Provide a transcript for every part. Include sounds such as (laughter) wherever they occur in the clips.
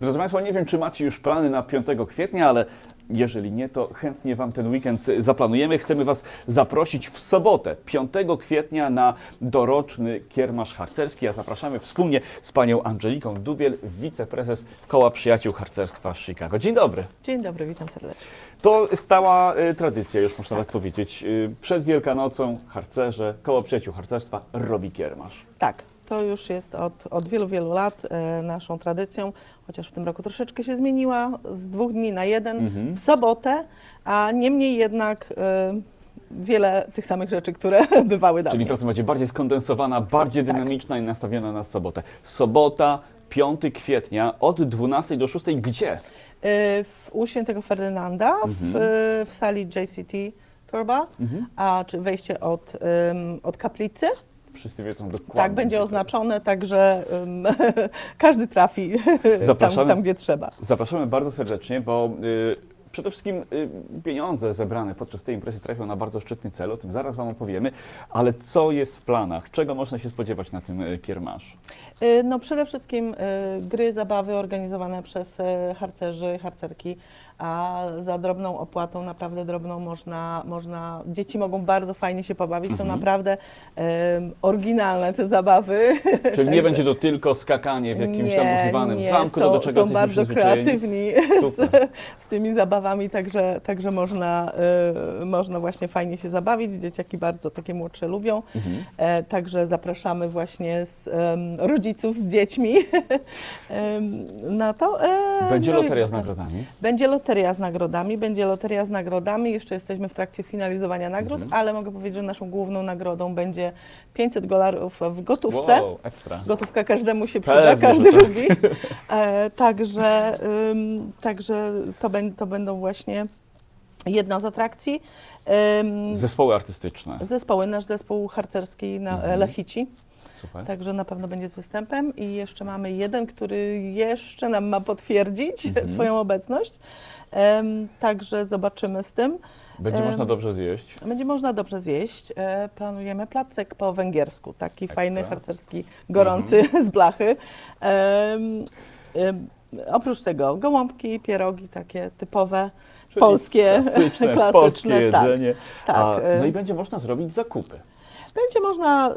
Drodzy Państwo, nie wiem, czy macie już plany na 5 kwietnia, ale jeżeli nie, to chętnie Wam ten weekend zaplanujemy. Chcemy Was zaprosić w sobotę, 5 kwietnia, na doroczny kiermasz harcerski, a zapraszamy wspólnie z Panią Angeliką Dubiel, wiceprezes Koła Przyjaciół Harcerstwa Chicago. Dzień dobry. Dzień dobry, witam serdecznie. To stała y, tradycja, już można tak, powiedzieć. Y, przed Wielkanocą harcerze, Koło Przyjaciół Harcerstwa robi kiermasz. Tak, to już jest od, od wielu, wielu lat e, naszą tradycją, chociaż w tym roku troszeczkę się zmieniła, z dwóch dni na jeden, Mhm. w sobotę, a niemniej jednak e, wiele tych samych rzeczy, które (laughs) bywały Czyli dawniej. praca będzie bardziej skondensowana, bardziej Tak. dynamiczna i nastawiona na sobotę. Sobota, 5 kwietnia od 12 do 6. Gdzie? E, w, u świętego Ferdynanda w, Mhm. e, w sali JCT Torba, Mhm. a czy wejście od, em, od kaplicy. Wszyscy wiedzą dokładnie. Tak, będzie oznaczone, także em, (laughs) każdy trafi (laughs) tam, tam, gdzie trzeba. Zapraszamy bardzo serdecznie, bo y, przede wszystkim y, pieniądze zebrane podczas tej imprezy trafią na bardzo szczytny cel, o tym zaraz Wam opowiemy, ale co jest w planach? Czego można się spodziewać na tym y, kiermaszu? Y, No przede wszystkim y, gry, zabawy organizowane przez y, harcerzy, harcerki, a za drobną opłatą, naprawdę drobną można, można dzieci mogą bardzo fajnie się pobawić, są Mhm. naprawdę em, oryginalne te zabawy. (laughs) Czyli nie będzie to tylko skakanie w jakimś tam używanym zamku, są, to do czego są jesteśmy bardzo przyzwyczajeni. kreatywni (laughs) z, Super. z tymi zabawami, także, także można, y, można właśnie fajnie się zabawić. Dzieciaki bardzo takie młodsze lubią. Mhm. E, Także zapraszamy właśnie z, em, rodziców z dziećmi (laughs) em, na to. E, Będzie no i loteria z nagrodami. Będzie loteria z nagrodami, będzie loteria z nagrodami. Jeszcze jesteśmy w trakcie finalizowania nagród, Mhm. ale mogę powiedzieć, że naszą główną nagrodą będzie 500 dolarów w gotówce. Wow, ekstra. Gotówka każdemu się przyda, Pewnie, każdy tak. lubi. (laughs) E, także, ym, także to, to będą właśnie jedna z atrakcji. Ym, Zespoły artystyczne. Zespoły, nasz zespół harcerski na Mhm. Lechici, Super. także na pewno będzie z występem i jeszcze mamy jeden, który jeszcze nam ma potwierdzić Mhm. (laughs) swoją obecność, Em, także zobaczymy z tym. Będzie Em, można dobrze zjeść. Będzie można dobrze zjeść. E, planujemy placek po węgiersku, taki Ekstra. fajny, harcerski, gorący (laughs) z blachy. Em, em, oprócz tego gołąbki, pierogi takie typowe, Czyli polskie, klasyczne, (laughs) klasyczne, polskie tak. jedzenie. tak, A, e. no i będzie można zrobić zakupy. Będzie można y,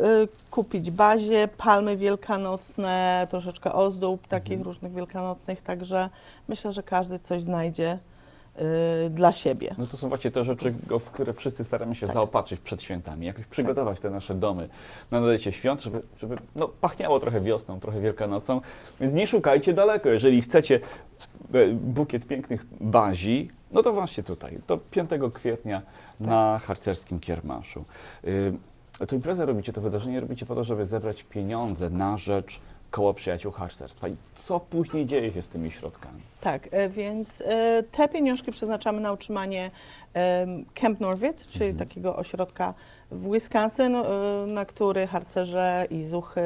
kupić bazie, palmy wielkanocne, troszeczkę ozdób takich Mhm. różnych wielkanocnych, także myślę, że każdy coś znajdzie dla siebie. No to są właśnie te rzeczy, w które wszyscy staramy się Tak. zaopatrzyć przed świętami, jakoś przygotować te nasze domy na nadejście świąt, żeby, żeby no, pachniało trochę wiosną, trochę wielkanocą. Więc nie szukajcie daleko. Jeżeli chcecie e, bukiet pięknych bazi, no to właśnie tutaj, to 5 kwietnia na harcerskim kiermaszu. Y, To imprezę robicie, to wydarzenie robicie po to, żeby zebrać pieniądze na rzecz Koła Przyjaciół Harcerstwa. I co później dzieje się z tymi środkami? Tak, e, więc e, te pieniążki przeznaczamy na utrzymanie Camp Norwid, czyli Mhm. takiego ośrodka w Wisconsin, e, na który harcerze i zuchy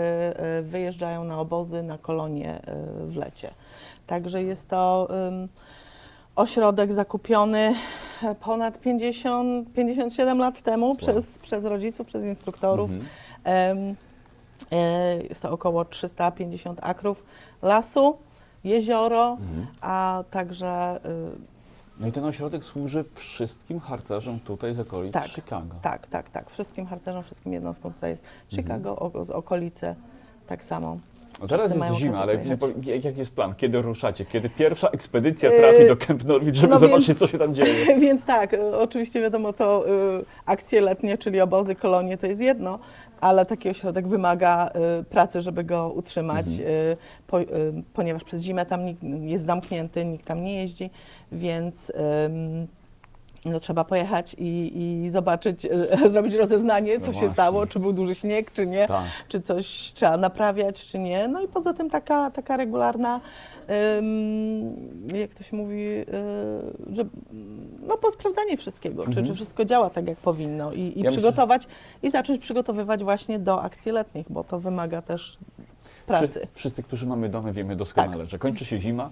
wyjeżdżają na obozy, na kolonie w lecie. Także jest to ośrodek zakupiony ponad 50, 57 lat temu przez, przez rodziców, przez instruktorów. Mhm. E, Jest to około 350 akrów lasu, jezioro, Mhm. a także y, No i ten ośrodek służy wszystkim harcerzom tutaj z okolic Tak. Chicago. tak, tak, tak, wszystkim harcerzom, wszystkim jednostkom tutaj jest Mhm. Chicago, o, z okolice tak samo. No teraz jest zima, ale okazję nie pojechać. po- jak jak jest plan? Kiedy ruszacie? Kiedy pierwsza ekspedycja trafi Yy, do Camp Norwid, żeby no zobaczyć, więc- co się tam dzieje? (laughs) Więc tak, y, oczywiście wiadomo to y, akcje letnie, czyli obozy, kolonie to jest jedno, ale taki ośrodek wymaga y, pracy, żeby go utrzymać, Mhm. y, po, y, ponieważ przez zimę tam nikt jest zamknięty, nikt tam nie jeździ, więc no, trzeba pojechać i, i zobaczyć, y, (laughs) zrobić rozeznanie, No co się właśnie. stało, czy był duży śnieg, czy nie Tak. czy coś trzeba naprawiać, czy nie. No i poza tym taka, taka regularna, jak to się mówi, y, że no posprawdzanie wszystkiego, czy, Mhm. czy wszystko działa tak, jak powinno i, i Ja przygotować i zacząć przygotowywać właśnie do akcji letnich, bo to wymaga też pracy. Wszy- Wszyscy, którzy mamy domy, wiemy doskonale, że kończy się zima,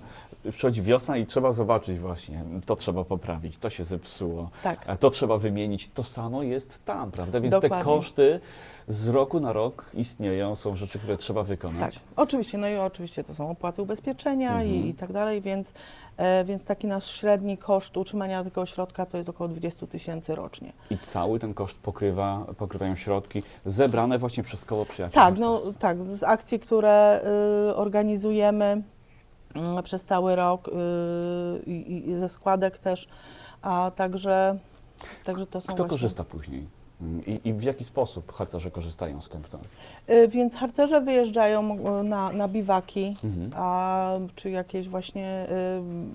przychodzi wiosna i trzeba zobaczyć właśnie, to trzeba poprawić, to się zepsuło, Tak. a to trzeba wymienić. To samo jest tam, prawda? Więc te Dokładnie. koszty z roku na rok istnieją, są rzeczy, które trzeba wykonać. Tak, oczywiście, no i oczywiście to są opłaty ubezpieczenia Mhm. i, i tak dalej, więc, e, więc taki nasz średni koszt utrzymania tego ośrodka to jest około 20 tysięcy rocznie. I cały ten koszt pokrywa, pokrywają środki zebrane właśnie przez koło przyjaciół. Tak, no tak, z akcji, które y, organizujemy y, przez cały rok y, i, i ze składek też, a także, także to są Kto właśnie... korzysta później? Mm, I, I w jaki sposób harcerze korzystają z Kempton? Y, Więc harcerze wyjeżdżają y, na, na biwaki, Mhm. a czy jakieś właśnie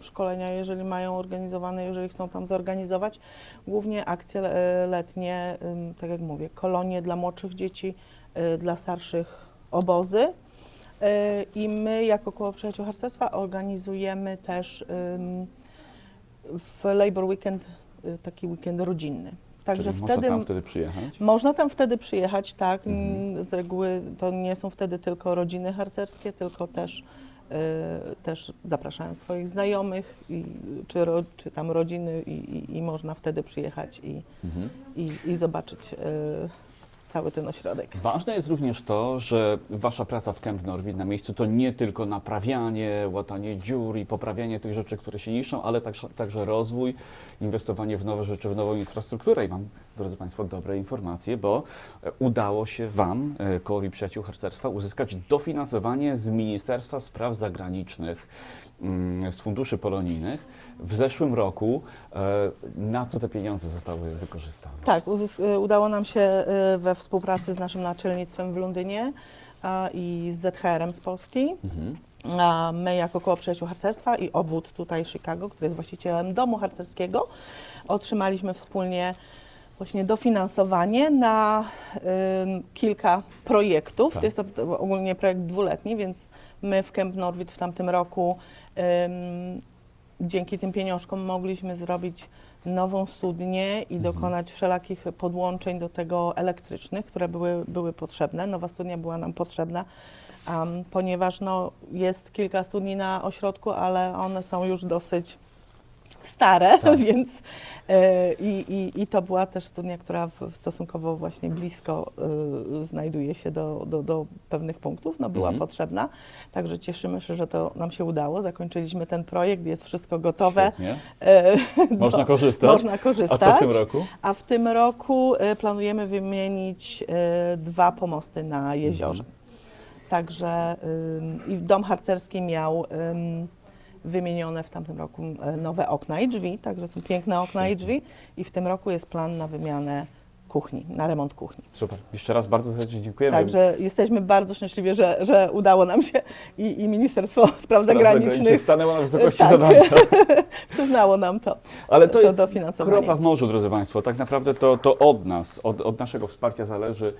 y, szkolenia, jeżeli mają organizowane, jeżeli chcą tam zorganizować. Głównie akcje y, letnie, ym, tak jak mówię, kolonie dla młodszych dzieci, y, dla starszych obozy. I my jako Koło Przyjaciół Harcerstwa organizujemy też w Labor Weekend y, taki weekend rodzinny. Także Czyli wtedy można tam wtedy przyjechać? można tam wtedy przyjechać, tak. Mhm. Mm, Z reguły to nie są wtedy tylko rodziny harcerskie, tylko też, y, też zapraszają swoich znajomych, i, czy, ro, czy tam rodziny i, i, i można wtedy przyjechać i, Mhm. i, i zobaczyć y, cały ten ośrodek. Ważne jest również to, że Wasza praca w Camp Norwid na miejscu to nie tylko naprawianie, łatanie dziur i poprawianie tych rzeczy, które się niszczą, ale także, także rozwój, inwestowanie w nowe rzeczy, w nową infrastrukturę. I mam, drodzy Państwo, dobre informacje, bo e, udało się Wam, e, Kołowi Przyjaciół Harcerstwa, uzyskać dofinansowanie z Ministerstwa Spraw Zagranicznych, z funduszy polonijnych w zeszłym roku. E, Na co te pieniądze zostały wykorzystane? Tak, y, udało nam się y, we współpracy z naszym naczelnictwem w Londynie i z ZHR-em z Polski. Mhm. My jako Koło Przyjaciół Harcerstwa i obwód tutaj Chicago, który jest właścicielem domu harcerskiego, otrzymaliśmy wspólnie właśnie dofinansowanie na ym, kilka projektów. Tak. To jest ogólnie projekt dwuletni, więc my w Camp Norwid w tamtym roku dzięki tym pieniążkom mogliśmy zrobić nową studnię i Mhm. dokonać wszelakich podłączeń do tego elektrycznych, które były, były potrzebne. Nowa studnia była nam potrzebna, um, ponieważ no, jest kilka studni na ośrodku, ale one są już dosyć stare, Tak. (laughs) więc e, i, i, i to była też studnia, która stosunkowo właśnie blisko e, znajduje się do, do, do pewnych punktów, no była Mhm. potrzebna, także cieszymy się, że to nam się udało, zakończyliśmy ten projekt, jest wszystko gotowe. E, (laughs) Można do- korzystać. Można A korzystać. co w tym roku? A w tym roku planujemy wymienić e, dwa pomosty na jeziorze. Mhm. Także i dom harcerski miał wymienione w tamtym roku e, nowe okna i drzwi, także są piękne okna i drzwi. I w tym roku jest plan na wymianę kuchni, na remont kuchni. Super. Jeszcze raz bardzo serdecznie dziękujemy. Także jesteśmy bardzo szczęśliwi, że, że udało nam się i, i Ministerstwo Spraw, Spraw Zagranicznych stanęło na wysokości Tak. zadania. (laughs) przyznało nam to. Ale to, To jest kropla w morzu, drodzy Państwo. Tak naprawdę to, to od nas, od, od naszego wsparcia zależy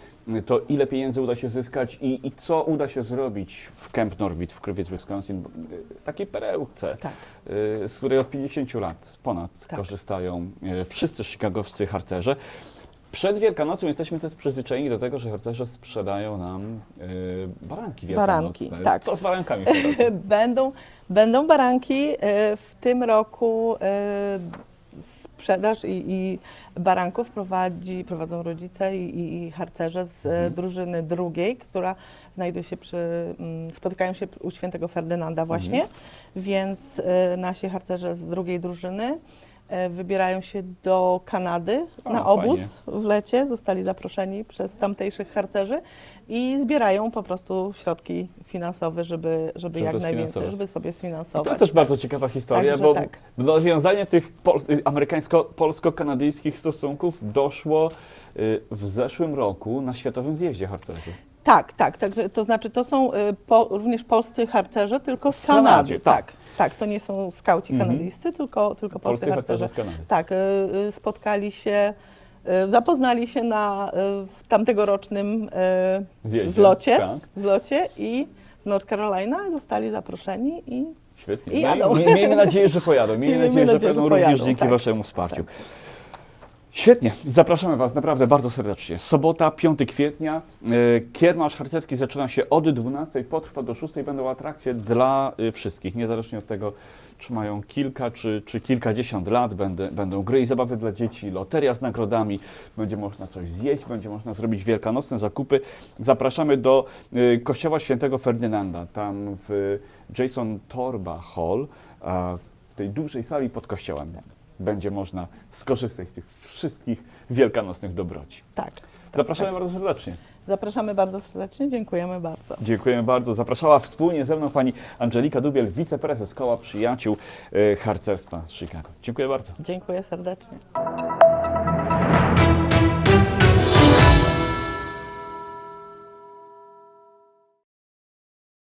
to, ile pieniędzy uda się zyskać i, i co uda się zrobić w Camp Norwid w Krowiec, Wisconsin. Takiej perełce, Tak. y, z której od 50 lat ponad Tak. korzystają y, wszyscy chicagowscy harcerze. Przed Wielkanocą jesteśmy też przyzwyczajeni do tego, że harcerze sprzedają nam y, baranki Baranki, wielkanocne. tak. Co z barankami? (laughs) Będą, będą baranki. e, W tym roku e, sprzedaż i, i baranków prowadzi, prowadzą rodzice i, i, harcerze z e, Mhm. drużyny drugiej, która znajduje się przy, mm, spotykają się u świętego Ferdynanda właśnie, Mhm. więc nasi harcerze z drugiej drużyny wybierają się do Kanady na obóz w lecie, zostali zaproszeni przez tamtejszych harcerzy i zbierają po prostu środki finansowe, żeby, żeby Żeby jak najwięcej, żeby sobie I sfinansować. to jest też bardzo ciekawa historia, Także bo tak. do nawiązania tych y, amerykańsko-polsko-kanadyjskich stosunków doszło y, w zeszłym roku na Światowym Zjeździe Harcerzy. Tak, tak, także to znaczy to są y, po, również polscy harcerze, tylko z W Kanadzie, Kanady. tak. tak, tak, to nie są skauci Mhm. kanadyjscy, tylko, tylko polscy, Polscy harcerze harcerze. z Kanady. Tak, y, y, spotkali się, y, zapoznali się na y, w tamtegorocznym y, Zjeździe. zlocie, Tak, zlocie i w North Carolina zostali zaproszeni i świetnie. I No jadą. mie- miejmy nadzieję, że pojadą. Miejmy (laughs) Miejmy nadzieję, że nadzieję, że pojadą również pojadą, dzięki tak. Waszemu wsparciu. Świetnie, zapraszamy Was naprawdę bardzo serdecznie. Sobota, 5 kwietnia. e, Kiermasz harcerski zaczyna się od 12, potrwa do 6. Będą atrakcje dla e, wszystkich, niezależnie od tego, czy mają kilka czy, czy kilkadziesiąt lat. Będę, będą gry i zabawy dla dzieci, loteria z nagrodami, będzie można coś zjeść, będzie można zrobić wielkanocne zakupy. Zapraszamy do e, Kościoła Świętego Ferdynanda, tam w Jason Torba Hall, w tej dużej sali pod kościołem będzie można skorzystać z tych wszystkich wielkanocnych dobroci. Tak. Zapraszamy tak. bardzo serdecznie. Zapraszamy bardzo serdecznie, dziękujemy bardzo. Dziękujemy bardzo. Zapraszała wspólnie ze mną pani Angelika Dubiel, wiceprezes Koła Przyjaciół e, Harcerstwa z Chicago. Dziękuję bardzo. Dziękuję serdecznie.